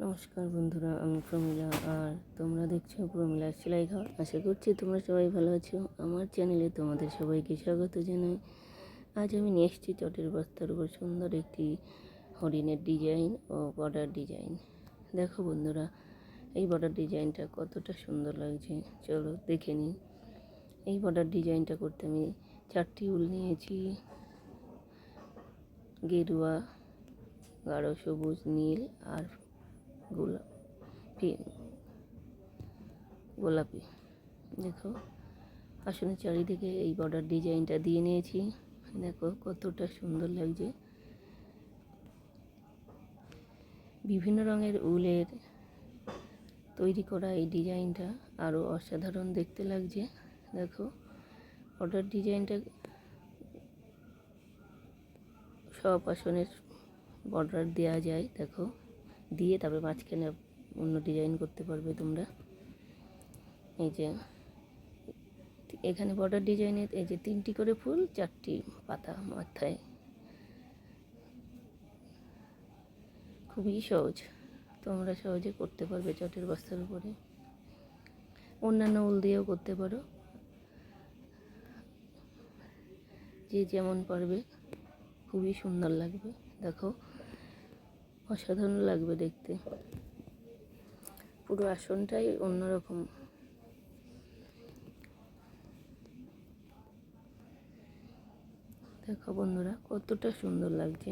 নমস্কার বন্ধুরা, আমি প্রমিলা আর তোমরা দেখছ প্রমিলার সেলাই ঘর আশা করছি তোমরা সবাই ভালো আছো। আমার চ্যানেলে তোমাদের সবাইকে স্বাগত জানাই। আজ আমি নিয়ে এসেছি চটের বস্তার উপর সুন্দর একটি হরিণের ডিজাইন ও বর্ডার ডিজাইন। দেখো বন্ধুরা, এই বর্ডার ডিজাইনটা কতটা সুন্দর লাগছে। চলো দেখে নিই। এই বর্ডার ডিজাইনটা করতে আমি চারটি উল নিয়েছি। গেরুয়া, গাঢ় সবুজ, নীল আর গোলাপি। দেখো আসনের চারিদিকে এই বর্ডার ডিজাইনটা দিয়ে নিয়েছি। দেখো, কতটা সুন্দর লাগছে। বিভিন্ন রঙের উলের তৈরি করা এই ডিজাইনটা আরও অসাধারণ দেখতে লাগছে। দেখো বর্ডার ডিজাইনটা সব আসনের বর্ডার দেওয়া যায়। দেখো, দিয়ে তারপরে মাঝখানে অন্য ডিজাইন করতে পারবে তোমরা। এই যে, এখানে বর্ডার ডিজাইনে এই যে তিনটি করে ফুল, চারটি পাতা মাথায়। খুবই সহজ, তোমরা সহজে করতে পারবে চটের বস্তার উপরে। অন্যান্য উল দিয়েও করতে পারো। যে যেমন পারবে, খুবই সুন্দর লাগবে, দেখো। অসাধারণ লাগবে দেখতে। পুরো আসনটাই অন্যরকম। দেখো বন্ধুরা, কতটা সুন্দর লাগছে।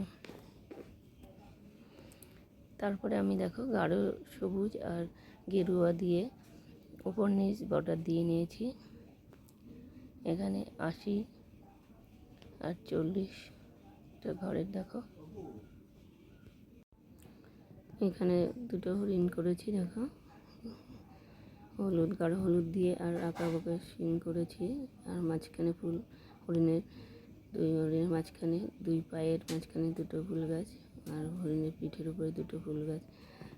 তারপরে আমি দেখো গাঢ় সবুজ আর গেরুয়া দিয়ে ওপর নিচ বর্ডার দিয়ে নিয়েছি। এখানে আশি আর চল্লিশটা ঘরের দেখো। এখানে দুটো হরিণ করেছি দেখো। হলুদ, গাঢ় হলুদ দিয়ে আর আঁকা বাঁকা সিন করেছি। আর মাঝখানে ফুল, হরিণের দুই, হরিণের মাঝখানে দুই পায়ের মাঝখানে দুটো ফুল গাছ আর হরিণের পিঠের উপরে দুটো ফুল গাছ।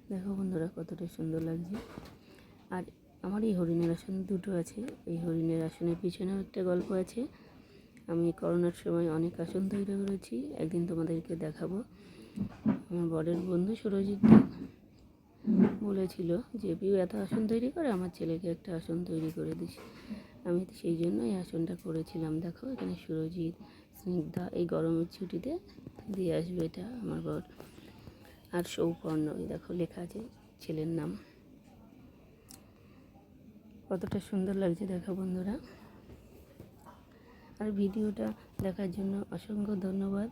দেখো বন্ধুরা, কতটা সুন্দর লাগছে। আর আমার এই হরিণের আসন দুটো আছে। এই হরিণের আসনের পিছনেও একটা গল্প আছে। আমি করোনার সময় অনেক আসন তৈরি করেছি। একদিন তোমাদেরকে দেখাবো। আমার বরের বন্ধু সুরজিৎ বলেছিল যে পিউ এত আসন তৈরি করে, আমার ছেলেকে একটা আসন তৈরি করে দিস। আমি তো সেই জন্য এই আসনটা করেছিলাম। দেখো, এখানে সুরজিৎ, স্নিগ্ধা, এই গরমের ছুটিতে দিয়ে আসবে এটা আমার বর। আর সৌপর্ণ, এই দেখো, লেখা আছে ছেলের নাম। কতটা সুন্দর লাগছে দেখো বন্ধুরা। আর ভিডিওটা দেখার জন্য অসংখ্য ধন্যবাদ।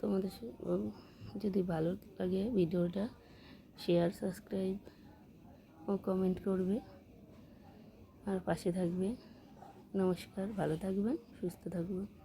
তোমাদের যদি ভালো লাগে ভিডিওটা শেয়ার সাবস্ক্রাইব ও কমেন্ট করবে। আর পাশে থাকবে। নমস্কার, ভালো থাকবেন, সুস্থ থাকবেন।